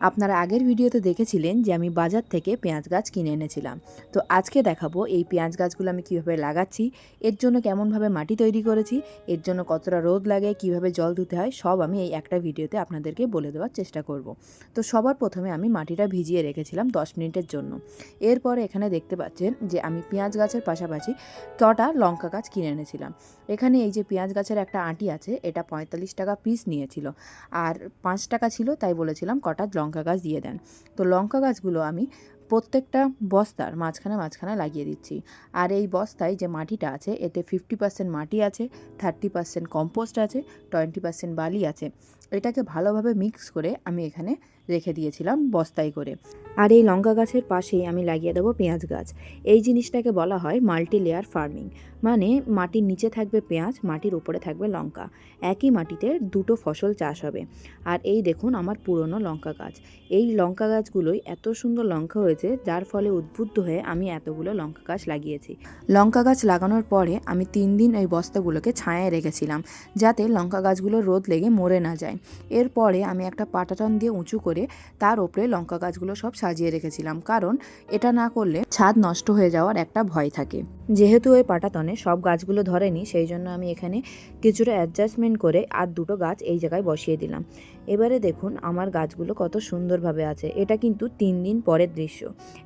আপনারা আগের ভিডিওতে দেখেছিলেন যে আমি বাজার থেকে পেঁয়াজ গাছ কিনে এনেছিলাম। তো আজকে দেখাবো এই পেঁয়াজ গাছগুলো আমি কীভাবে লাগাচ্ছি, এর জন্য কেমনভাবে মাটি তৈরি করেছি, এর জন্য কতটা রোদ লাগে, কীভাবে জল দিতে হয়, সব আমি এই একটা ভিডিওতে আপনাদেরকে বলে দেওয়ার চেষ্টা করব। তো সবার প্রথমে আমি মাটিটা ভিজিয়ে রেখেছিলাম দশ মিনিটের জন্য। এরপরে এখানে দেখতে পাচ্ছেন যে আমি পেঁয়াজ গাছের পাশাপাশি কটা লঙ্কা গাছ কিনে এনেছিলাম। এখানে এই যে পেঁয়াজ গাছের একটা আঁটি আছে, এটা পঁয়তাল্লিশ টাকা পিস নিয়েছিল। আর পাঁচ টাকা ছিল, তাই বলেছিলাম কটা লঙ্কা গাছ দিয়ে দেন। তো লঙ্কা গাছগুলো আমি প্রত্যেকটা বস্তার মাঝখানে মাঝখানে লাগিয়ে দিচ্ছি। আর এই বস্তায় যে মাটিটা আছে, এতে ফিফটি পার্সেন্ট মাটি আছে থার্টি পার্সেন্ট কম্পোস্ট আছে টোয়েন্টি পার্সেন্ট বালি আছে। এটাকে ভালোভাবে মিক্স করে আমি এখানে রেখে দিয়েছিলাম বস্তায় করে। আর এই লঙ্কা গাছের পাশেই আমি লাগিয়ে দেবো পেঁয়াজ গাছ। এই জিনিসটাকে বলা হয় মাল্টি লেয়ার ফার্মিং মানে মাটির নিচে থাকবে পেঁয়াজ, মাটির উপরে থাকবে লঙ্কা। একই মাটিতে দুটো ফসল চাষ হবে। আর এই দেখুন আমার পুরনো লঙ্কা গাছ। এই লঙ্কা গাছগুলোই এত সুন্দর লঙ্কা হয়েছে, যার ফলে উদ্বুদ্ধ হয়ে আমি এতগুলো লঙ্কা গাছ লাগিয়েছি। লঙ্কা গাছ লাগানোর পরে আমি তিন দিন এই বস্তাগুলোকে ছায়ায় রেখেছিলাম, যাতে লঙ্কা গাছগুলো রোদ লেগে মরে না যায়। এরপরে আমি একটা পাটাটন দিয়ে উঁচু করে তার ওপরে লঙ্কা গাছগুলো সব সাজিয়ে রেখেছিলাম। কারণ এটা না করলে ছাদ নষ্ট হয়ে যাওয়ার একটা ভয় থাকে। যেহেতু ওই পাটাতনে সব গাছগুলো ধরেনি, সেই জন্য আমি এখানে কিছুটা অ্যাডজাস্টমেন্ট করে আর দুটো গাছ এই জায়গায় বসিয়ে দিলাম। এবারে দেখুন আমার গাছগুলো কত সুন্দরভাবে আছে। এটা কিন্তু তিন দিন পরের দৃশ্য।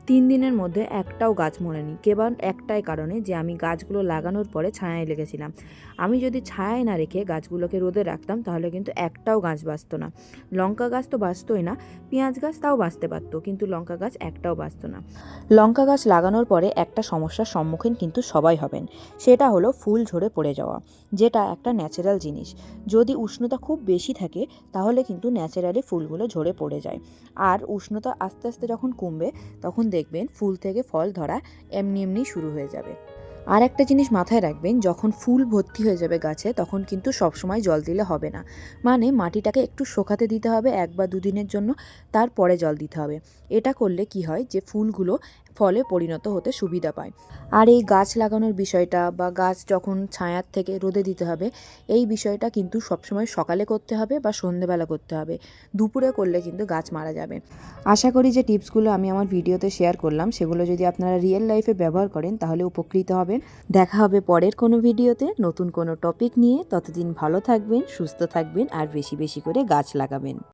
তিন দিনের মধ্যে একটাও গাছ মরেনি। কেবল একটাই কারণে যে আমি গাছগুলো লাগানোর পরে ছায়ায় লেগেছিলাম। আমি যদি ছায়ায় না রেখে গাছগুলোকে রোদে রাখতাম, তাহলে কিন্তু একটাও গাছ বাঁচতো না। লঙ্কা গাছ তো বাঁচতোই না পেঁয়াজ গাছ তাও বাঁচতে পারতো, কিন্তু লঙ্কা গাছ একটাও বাঁচতো না। লঙ্কা গাছ লাগানোর পরে একটা সমস্যার সম্মুখীন কিন্তু সবাই হবেন, সেটা হলো ফুল ঝরে পড়ে যাওয়া, যেটা একটা ন্যাচারাল জিনিস। যদি উষ্ণতা খুব বেশি থাকে, তাহলে কিন্তু ন্যাচারালি ফুলগুলো ঝরে পড়ে যায়। আর উষ্ণতা আস্তে আস্তে যখন কমবে, তখন দেখবেন ফুল থেকে ফল ধরা এমনি এমনি শুরু হয়ে যাবে। আর একটা জিনিস মাথায় রাখবেন, যখন ফুল ভর্তি হয়ে যাবে গাছে, তখন কিন্তু সবসময় জল দিলে হবে না। মানে মাটিটাকে একটু শোকাতে দিতে হবে, এক বা দুদিনের জন্য তারপরে জল দিতে হবে। এটা করলে কি হয় যে ফুলগুলো ফলে পরিণত হতে সুবিধা পায়। আর এই গাছ লাগানোর বিষয়টা বা গাছ যখন ছায়ার থেকে রোদে দিতে হবে, এই বিষয়টা কিন্তু সবসময় সকালে করতে হবে বা সন্ধেবেলা করতে হবে। দুপুরে করলে কিন্তু গাছ মারা যাবে। আশা করি যে টিপসগুলো আমি আমার ভিডিওতে শেয়ার করলাম। সেগুলো যদি আপনারা রিয়েল লাইফে ব্যবহার করেন, তাহলে উপকৃত হবেন। দেখা হবে পরের কোনো ভিডিওতে। নতুন কোনো টপিক নিয়ে। ততদিন ভালো থাকবেন, সুস্থ থাকবেন, আর বেশি বেশি করে গাছ লাগাবেন।